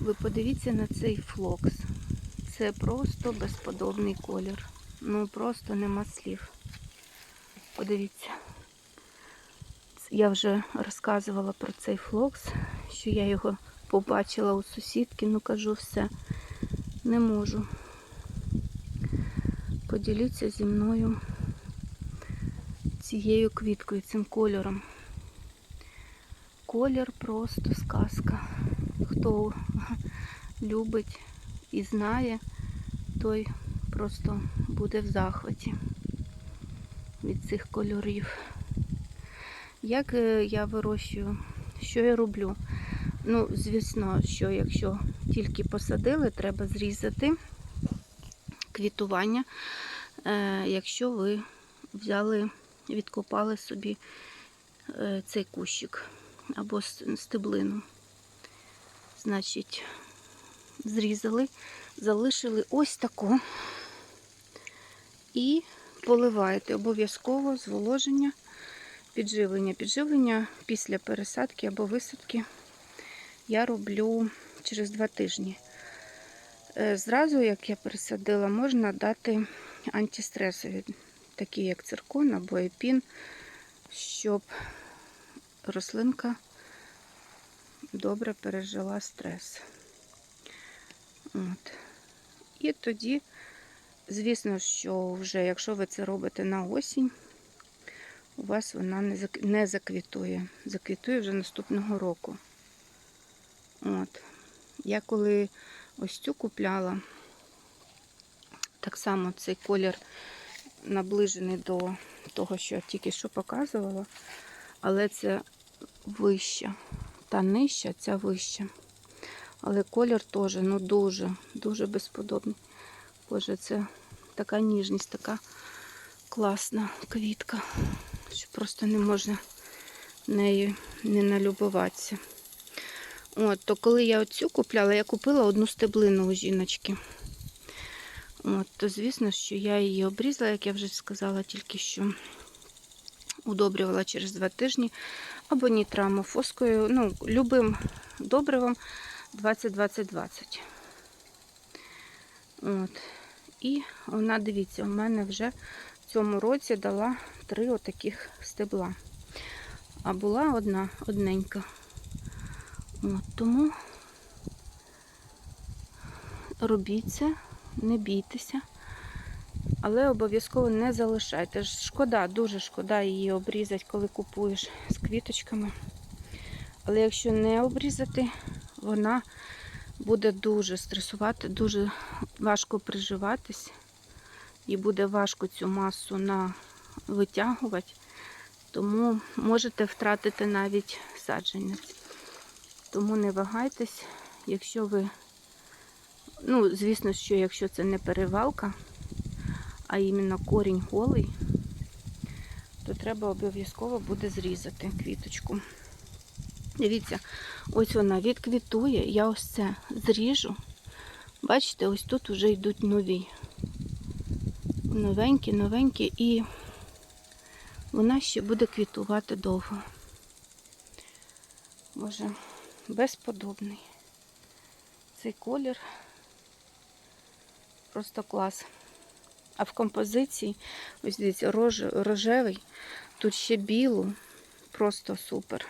Ви подивіться на цей флокс. Це просто безподобний колір. Ну просто нема слів. Подивіться. Я вже розказувала про цей флокс, що я його побачила у сусідки, ну кажу все, не можу. Поділіться зі мною цією квіткою, цим кольором. Колір просто сказка. Хто любить і знає, той просто буде в захваті від цих кольорів. Як е, я вирощую, що я роблю? Ну, звісно, що якщо тільки посадили, треба зрізати квітування. Е, Якщо ви взяли, відкопали собі е, цей кущик або стеблину, значить, зрізали, залишили ось таку і поливаєте обов'язково зволоження, підживлення. Підживлення після пересадки або висадки я роблю через два тижні. Е, Зразу, як я пересадила, можна дати антистресові, такі як циркон або епін, щоб рослинка добре пережила стрес. От. І тоді, звісно, що вже якщо ви це робите на осінь, у вас вона не заквітує. Заквітує вже наступного року. От. Я коли ось цю купляла, так само цей колір наближений до того, що я тільки що показувала, але це вища. Та нижча, ця вища. Але колір теж ну дуже, дуже безподобний. Боже, це така ніжність, така класна квітка, що просто не можна нею не налюбуватися. От, то коли я оцю купляла, я купила одну стеблину у жіночки. От, то звісно, що я її обрізала, як я вже сказала, тільки що удобрювала через два тижні або нітрамофоскою, ну, любим добривом 20-20-20. От. І вона, дивіться, у мене вже в цьому році дала три отаких стебла. А була одна одненька. От, тому робіть це, не бійтеся, але обов'язково не залишайте. Шкода, дуже шкода її обрізати, коли купуєш з квіточками. Але якщо не обрізати, вона буде дуже стресувати, дуже важко приживатись. І буде важко цю масу на витягувати, тому можете втратити навіть саджанець. Тому не вагайтесь, якщо ви, ну, звісно, що якщо це не перевалка, а іменно корінь голий, то треба обов'язково буде зрізати квіточку. Дивіться, ось вона відквітує, я ось це зріжу. Бачите, ось тут вже йдуть нові. Новенькі, новенькі, і вона ще буде квітувати довго. Боже, безподобний. Цей колір просто клас. А в композиції, ось дивіться, рож, рожевий, тут ще білу, просто супер.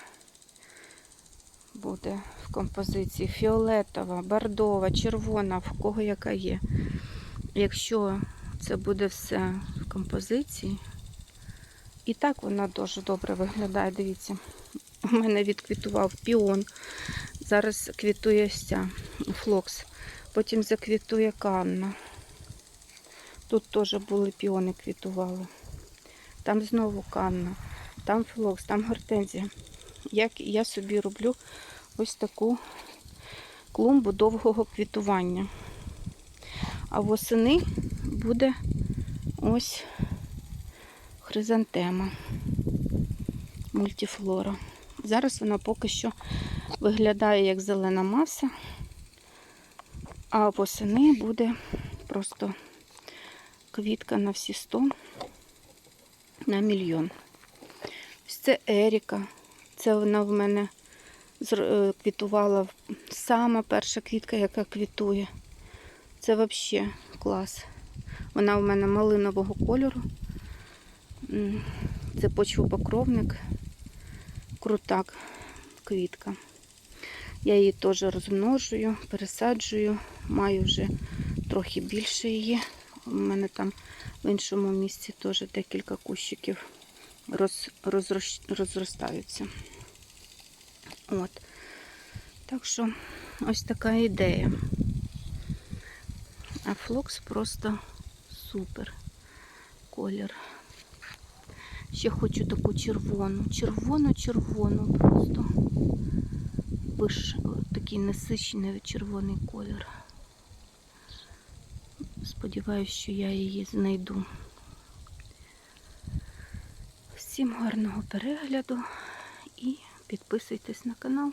Буде в композиції фіолетова, бордова, червона, в кого яка є. Якщо це буде все в композиції, і так вона дуже добре виглядає. Дивіться, у мене відквітував піон. Зараз квітує ця флокс. Потім заквітує канна. Тут теж були піони квітували. Там знову канна, там флокс, там гортензія. Як я собі роблю ось таку клумбу довгого квітування. А восени буде ось хризантема мультифлора. Зараз вона поки що виглядає як зелена маса, а восени буде просто квітка на всі 100 на мільйон. Ось це Еріка. Це вона в мене е, квітувала сама перша квітка, яка квітує. Це взагалі клас. Вона у мене малинового кольору. Це почвопокровник. Крута к- квітка. Я її теж розмножую, пересаджую. Маю вже трохи більше її. У мене там в іншому місці теж декілька кущиків роз, розрощ- розростаються. От. Так що ось така ідея. А флокс просто супер колір. Ще хочу таку червону, червону-червону просто. Виш, такий насичений червоний колір. Сподіваюсь, що я її знайду. Всім гарного перегляду і підписуйтесь на канал.